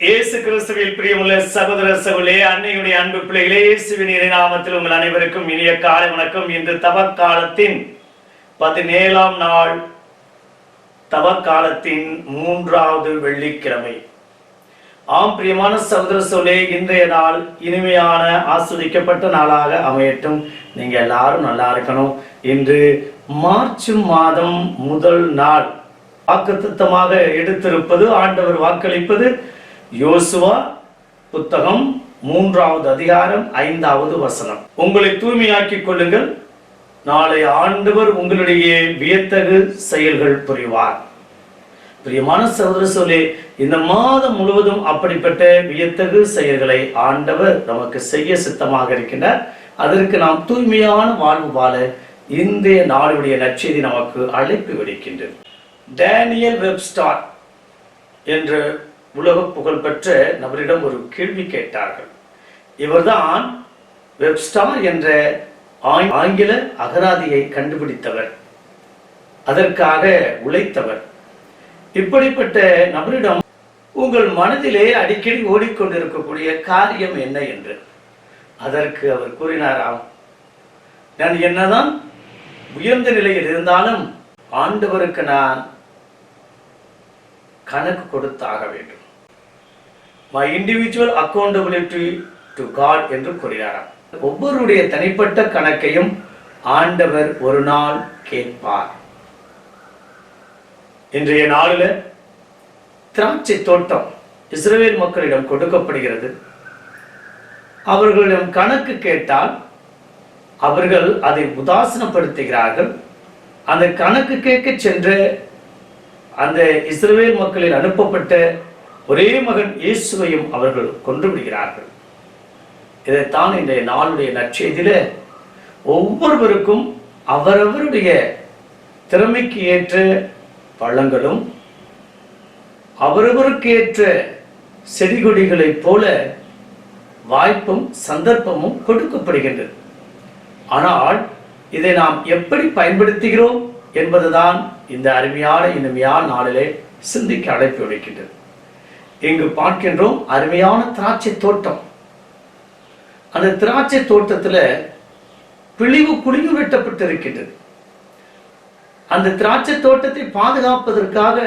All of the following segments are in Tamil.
இயேசு கிறிஸ்துவில் பிரியமுள்ள சகோதர சகோலே அன்னையுடைய அன்பு பிள்ளைகளே இயேசுவின் நாமத்தில் உங்கள் அனைவருக்கும் இனிய காலை வணக்கம். இன்று தவக்காலத்தின் பதினேழாம் நாள் தவக்காலத்தின் மூன்றாவது வெள்ளிக்கிழமை. ஆம் பிரியமான சகோதர சோலே இன்றைய நாள் இனிமையான ஆஸ்வதிக்கப்பட்ட நாளாக அமையட்டும். நீங்க எல்லாரும் நல்லா இருக்கணும். இன்று மார்ச் மாதம் முதல் நாள். வாக்குத்தமாக எடுத்திருப்பது ஆண்டவர் வாக்களிப்பது யோசுவா புத்தகம் மூன்றாவது அதிகாரம் ஐந்தாவது வசனம். உங்களை தூய்மையாக்கிக் கொள்ளுங்கள். நாளை ஆண்டவர் உங்களுடைய வியத்தகு செயல்கள் புரிவார். பிரியமான சகோதர சொல்லி இந்த மாதம் முழுவதும் அப்படிப்பட்ட வியத்தகு செயல்களை ஆண்டவர் நமக்கு செய்ய சித்தமாக இருக்கின்றார். அதற்கு நாம் தூய்மையான வாழ்வு வாழ இந்திய நாளுடைய நச்செய்தி நமக்கு அழைப்பு விடுக்கின்றது. டேனியல் வெப்ஸ்டார் என்று உலக புகழ்பெற்ற நபரிடம் ஒரு கேள்வி கேட்டார்கள். இவர்தான் வெப்ஸ்டார் என்ற ஆங்- ஆங்கில அகராதியை கண்டுபிடித்தவர். அதற்காக உழைத்தவர். இப்படிப்பட்ட நபரிடம் உங்கள் மனதிலே அடிக்கடி ஓடிக்கொண்டிருக்கக்கூடிய காரியம் என்ன என்று. அதற்கு அவர் கூறினாராம் நான் என்னதான் உயர்ந்த நிலையில் இருந்தாலும் ஆண்டவருக்கு நான் கணக்கு கொடுத்தாக வேண்டும். My individual accountability to God என்று கூறினாராம் ஒவ்வொருடைய தனிப்பட்ட கணக்கையும் ஆண்டவர் ஒரு நாள் கேட்பார். இன்றைய நாளில் திராட்சை தோட்டம் இஸ்ரேல் மக்களிடம் கொடுக்கப்படுகிறது. அவர்களிடம் கணக்கு கேட்டால் அவர்கள் அதை உதாசனப்படுத்துகிறார்கள். அந்த கணக்கு கேட்க சென்ற அந்த இஸ்ரேல் மக்களில் அனுப்பப்பட்ட ஒரே மகன் இயேசுவையும் அவர்கள் கொன்று விடுகிறார்கள் இதைத்தான் இன்றைய நாளுடைய நற்செய்தியில ஒவ்வொருவருக்கும் அவரவருடைய திறமைக்கு ஏற்ற பழங்களும் அவரவருக்கு ஏற்ற செடி கொடிகளைப் போல வாய்ப்பும் சந்தர்ப்பமும் கொடுக்கப்படுகின்றது. ஆனால் இதை நாம் எப்படி பயன்படுத்துகிறோம் என்பதுதான் இந்த அருமையான இனிமையான நாளிலே சிந்திக்க அழைப்பு விடுக்கின்றது. இங்கு பார்க்கின்றோம் அருமையான திராட்சை தோட்டம். அந்த திராட்சை தோட்டத்துல பிழிவு குழிவு வெட்டப்பட்டிருக்கின்றது. அந்த திராட்சை தோட்டத்தை பாதுகாப்பதற்காக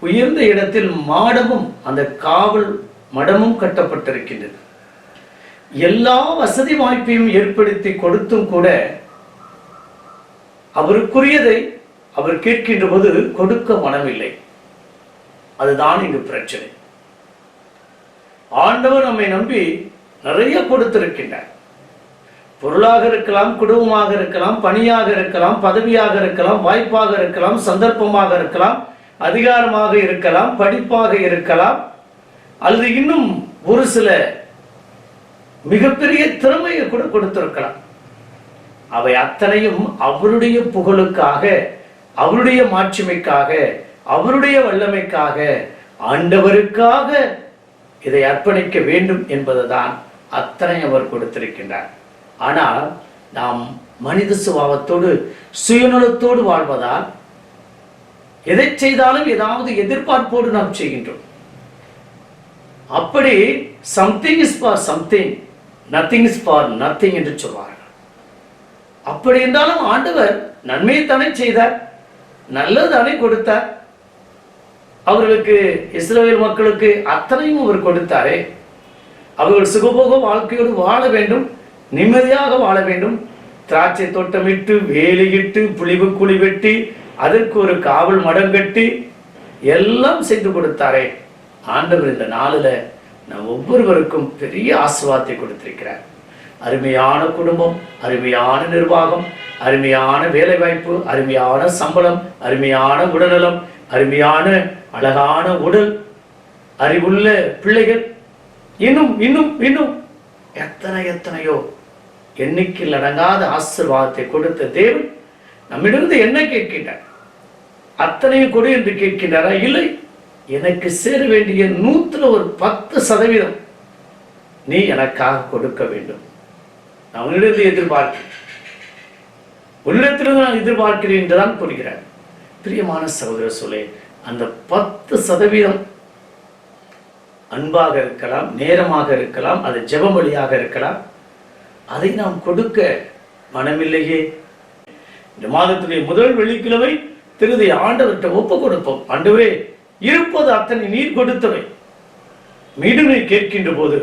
உயர்ந்த இடத்தில் மாடமும் அந்த காவல் மடமும் கட்டப்பட்டிருக்கின்றது. எல்லா வசதி வாய்ப்பையும் ஏற்படுத்தி கொடுத்தும் கூட அவருக்குரியதை அவர் கேட்கின்ற போது கொடுக்க மனமில்லை. அதுதான் இங்கு பிரச்சனை. ஆண்டவர் நம்மை நம்பி நிறைய கொடுத்திருக்கின்றார். பொருளாக இருக்கலாம் குடும்பமாக இருக்கலாம் பணியாக இருக்கலாம் பதவியாக இருக்கலாம் வாய்ப்பாக இருக்கலாம் சந்தர்ப்பமாக இருக்கலாம் அதிகாரமாக இருக்கலாம் படிப்பாக இருக்கலாம் அல்லது இன்னும் ஒரு சில மிகப்பெரிய திறமையை கூட கொடுத்திருக்கலாம். அவை அத்தனையும் அவருடைய புகழுக்காக அவருடைய மாட்சிமைக்காக அவருடைய வல்லமைக்காக ஆண்டவருக்காக இதை அர்ப்பணிக்க வேண்டும் என்பதுதான் அத்தனை அவர் கொடுத்திருக்கின்றார். ஆனால் நாம் மனித சுபாவத்தோடு சுயநலத்தோடு வாழ்வதால் எதை செய்தாலும் ஏதாவது எதிர்பார்ப்போடு நாம் செய்கின்றோம். அப்படி something is for something nothing is for nothing என்று சொல்வார்கள். அப்படி இருந்தாலும் ஆண்டவர் நன்மையை தானே செய்தார் நல்லதானே கொடுத்தார் அவர்களுக்கு இஸ்ரேல் மக்களுக்கு அத்தனையும் அவர் கொடுத்தாரே. அவர்கள் சுகபோக வாழ்க்கையோடு வாழ வேண்டும் நிம்மதியாக வாழ வேண்டும். திராட்சை தோட்டமிட்டு வேலையிட்டு புளிவு குழி வெட்டி அதற்கு ஒரு காவல் மடம் கட்டி எல்லாம் செய்து கொடுத்தாரே. ஆண்டவர் இந்த நாளில் நம் ஒவ்வொருவருக்கும் பெரிய ஆசுவாத்தை கொடுத்திருக்கிறார். அருமையான குடும்பம் அருமையான நிர்வாகம் அருமையான வேலைவாய்ப்பு அருமையான சம்பளம் அருமையான உடல்நலம் அருமையான அழகான உடல் அறிவுள்ள பிள்ளைகள். இன்னும் இன்னும் இன்னும். எத்தனை எத்தனையோ எண்ணிக்கையில் அடங்காத ஆசீர்வாதத்தை கொடுத்த தேவன் நம்மிடமிருந்து என்ன கேட்கின்றார்? அத்தனையும் கொடு என்று கேட்கின்றாரா? இல்லை. எனக்கு சேர வேண்டிய நூற்றுல ஒரு பத்து சதவீதம் நீ எனக்காக கொடுக்க வேண்டும். நான் உன்னிடத்தில் எதிர்பார்க்கிறேன். உன்னிடத்திலிருந்து நான் எதிர்பார்க்கிறேன் என்றுதான் கூறுகிறார். பிரியமான சகோதர சொல்லேன் அந்த பத்து சதவீதம் அன்பாக இருக்கலாம் நேரமாக இருக்கலாம் அது ஜெபம் வழியாக இருக்கலாம். அதை நாம் கொடுக்க மனமில்லையே. இந்த மாதத்துடைய முதல் வெள்ளிக்கிழமை திருதி ஆண்டவர்கிட்ட ஒப்பு கொடுப்போம். ஆண்டவரே இருப்பது அத்தனை நீர் கொடுத்தவை. மீண்டும் கேட்கின்ற போது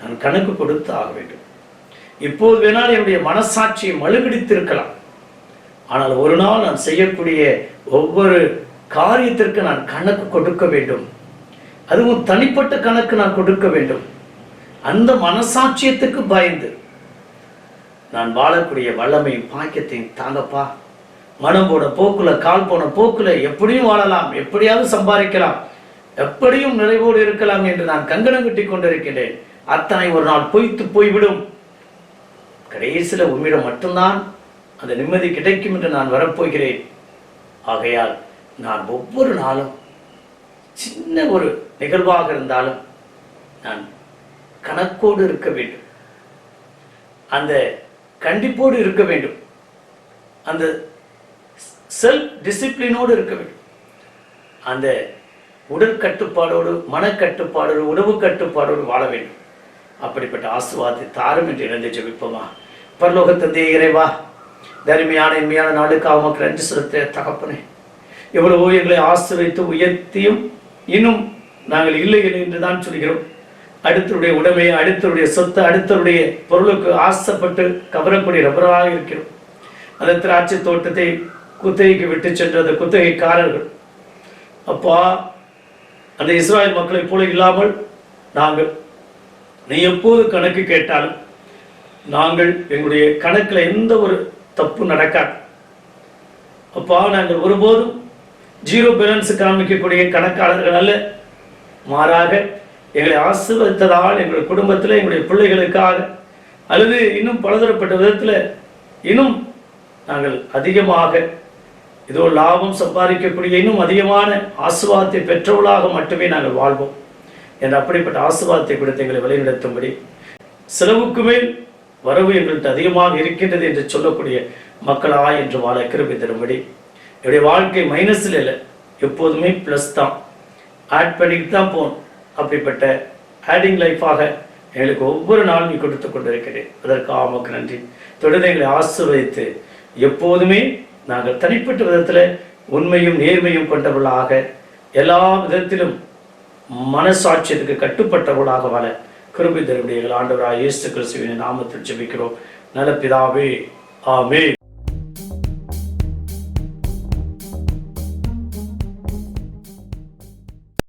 நான் கணக்கு கொடுத்து ஆக வேண்டும். இப்போது வேணால் என்னுடைய மனசாட்சியை மழுகடித்திருக்கலாம் ஆனால் ஒரு நாள் நான் செய்யக்கூடிய ஒவ்வொரு காரியத்திற்கு நான் கணக்கு கொடுக்க வேண்டும். அதுவும் தனிப்பட்ட கணக்கு நான் கொடுக்க வேண்டும். அந்த மனசாட்சியத்துக்கு பயந்து. நான் வாழக்கூடிய வல்லமையும் பாக்கியத்தையும் தாங்கப்பா. மனம் போன போக்குல கால் போன போக்குல எப்படியும் வாழலாம் எப்படியாவது சம்பாதிக்கலாம் எப்படியும் நிறைவோடு இருக்கலாம் என்று நான் கங்கணம் கட்டி கொண்டிருக்கின்றேன். அத்தனை ஒரு நாள் பொய்த்து போய்விடும். கடைசியில் உம்மிடம் மட்டும்தான் அந்த நிம்மதி கிடைக்கும் என்று நான் வரப்போகிறேன். ஆகையால் நான் ஒவ்வொரு நாளும் சின்ன ஒரு நிகழ்வாக இருந்தாலும் நான் கணக்கோடு இருக்க வேண்டும். அந்த கண்டிப்போடு இருக்க வேண்டும். அந்த செல்ஃப் டிசிப்ளினோடு இருக்க வேண்டும். அந்த உடல் கட்டுப்பாடோடு மனக்கட்டுப்பாடோடு உணவு கட்டுப்பாடோடு வாழ வேண்டும். அப்படிப்பட்ட ஆசுவாதி தாரும் என்று இணைந்து ஜெபிப்போமா? பரலோக தந்தையே இறைவா தருமையான இன்மையான நாளுக்காக உமக்கு நன்றி செலுத்த தகப்பனே. எவ்வளவோ எங்களை ஆசிரித்து உயர்த்தியும் இன்னும் நாங்கள் இல்லை என்று தான் சொல்கிறோம். அடுத்தருடைய உடைமை அடுத்தருடைய சொத்து அடுத்தருடைய பொருளுக்கு ஆசைப்பட்டு கவரக்கூடிய ரப்பராக இருக்கிறோம். அந்த திராட்சை தோட்டத்தை குத்தகைக்கு விட்டு சென்ற அந்த குத்தகைக்காரர்கள் அப்பா அந்த இஸ்ராயல் மக்களைப் போல இல்லாமல் நாங்கள் நீ எப்போது கணக்கு கேட்டாலும் நாங்கள் எங்களுடைய கணக்கில் எந்த ஒரு தப்பு நடக்காது. அப்பா நாங்கள் ஒருபோதும் ஜீரோ பேலன்ஸ் காமிக்கக்கூடிய கணக்காளர்கள் அல்ல மாறாக எங்களை ஆசிர்வதித்ததால் எங்கள் குடும்பத்தில் எங்களுடைய பிள்ளைகளுக்காக அல்லது இன்னும் பலதரப்பட்ட விதத்தில் இன்னும் நாங்கள் அதிகமாக இதோ லாபம் சம்பாதிக்கக்கூடிய இன்னும் அதிகமான ஆசுவாதத்தை பெற்றவர்களாக மட்டுமே நாங்கள் வாழ்வோம் என்ற அப்படிப்பட்ட ஆசுவாதத்தை கொடுத்து எங்களை வழிநடத்தும்படி செலவுக்கு மேல் வரவு எங்களுக்கு அதிகமாக இருக்கின்றது என்று சொல்லக்கூடிய மக்களா என்று வாழ கிருபி தரும்படி என்னுடைய வாழ்க்கை மைனஸில் இல்லை. எப்போதுமே ப்ளஸ் தான். ஆட் பண்ணிட்டு தான் போகணும். அப்படிப்பட்ட ஆடிங் லைஃபாக எங்களுக்கு ஒவ்வொரு நாளும் நீ கொடுத்து கொண்டிருக்கிறேன். அதற்கு ஆமக்கு நன்றி. தொடர்ந்து எங்களை ஆசிர்வதித்து எப்போதுமே நாங்கள் தனிப்பட்ட விதத்தில் உண்மையும் நேர்மையும் கொண்டவர்களாக எல்லா விதத்திலும் மனசாட்சியத்துக்கு கட்டுப்பட்டவர்களாக வர கிருபி தருடைய ஆண்டவராக இயேசு கிறிஸ்துவின் நாமத்தில் ஜெபிக்கிறோம். நல்ல பிதாவே ஆமே